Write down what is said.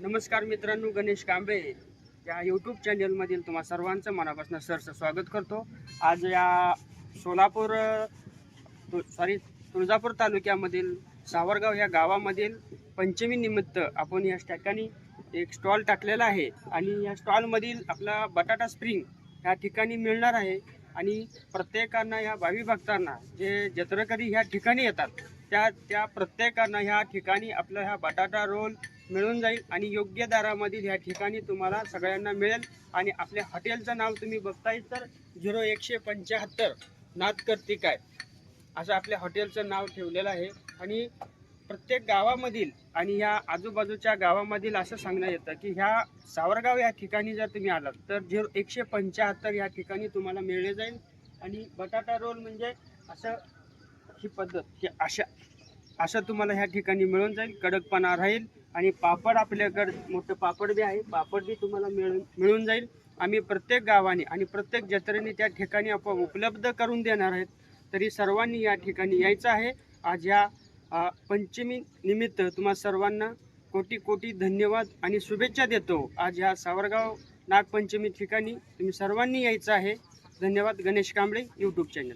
नमस्कार मित्रांनो गणेश कांबळे. या यूट्यूब चॅनलमधील तुम्हा सर्वांचं मनापासून सरचं स्वागत करतो. आज या सोलापूर सॉरी तुळजापूर तालुक्यामधील सावरगाव या गावामधील पंचमी निमित्त आपण या ठिकाणी एक स्टॉल टाकलेला आहे. आणि या स्टॉलमधील आपला बटाटा स्प्रिंग ह्या ठिकाणी मिळणार आहे. आणि प्रत्येकांना या भावी भक्तांना जे जत्रकरी ह्या ठिकाणी येतात त्या त्या प्रत्येकांना ह्या ठिकाणी आपला ह्या बटाटा रोल मिळून जाईल आणि योग्य दरामधील ह्या ठिकाणी तुम्हाला सगळ्यांना मिळेल. आणि आपल्या हॉटेलचं नाव तुम्ही बघताय तर झिरो एकशे पंच्याहत्तर नाथ करती काय असं आपल्या हॉटेलचं नाव ठेवलेलं आहे. आणि प्रत्येक गावामधील आणि ह्या आजूबाजूच्या गावामधील असं सांगण्यात येतं की ह्या सावरगाव या ठिकाणी जर तुम्ही आलात तर झिरो एकशे पंच्याहत्तर या ठिकाणी तुम्हाला मिळले जाईल. आणि बटाटा रोल म्हणजे असं ही पद्धत ही अशा असं तुम्हाला ह्या ठिकाणी मिळून जाईल कडकपणा राहील आणि पापड आपल्याकडे मोठं पापड बी आहे पापड बी तुम्हाला मिळून मिळून जाईल. आम्ही प्रत्येक गावाने आणि प्रत्येक जत्रेने त्या ठिकाणी आपण उपलब्ध करून देणार आहेत. तरी सर्वांनी या ठिकाणी यायचं आहे. आज या पंचमी निमित्त तुम्हा सर्वांना कोटी कोटी धन्यवाद आणि शुभेच्छा देतो. आज ह्या सावरगाव नागपंचमी ठिकाणी तुम्ही सर्वांनी यायचं आहे. धन्यवाद गणेश कांबळे यूट्यूब चॅनल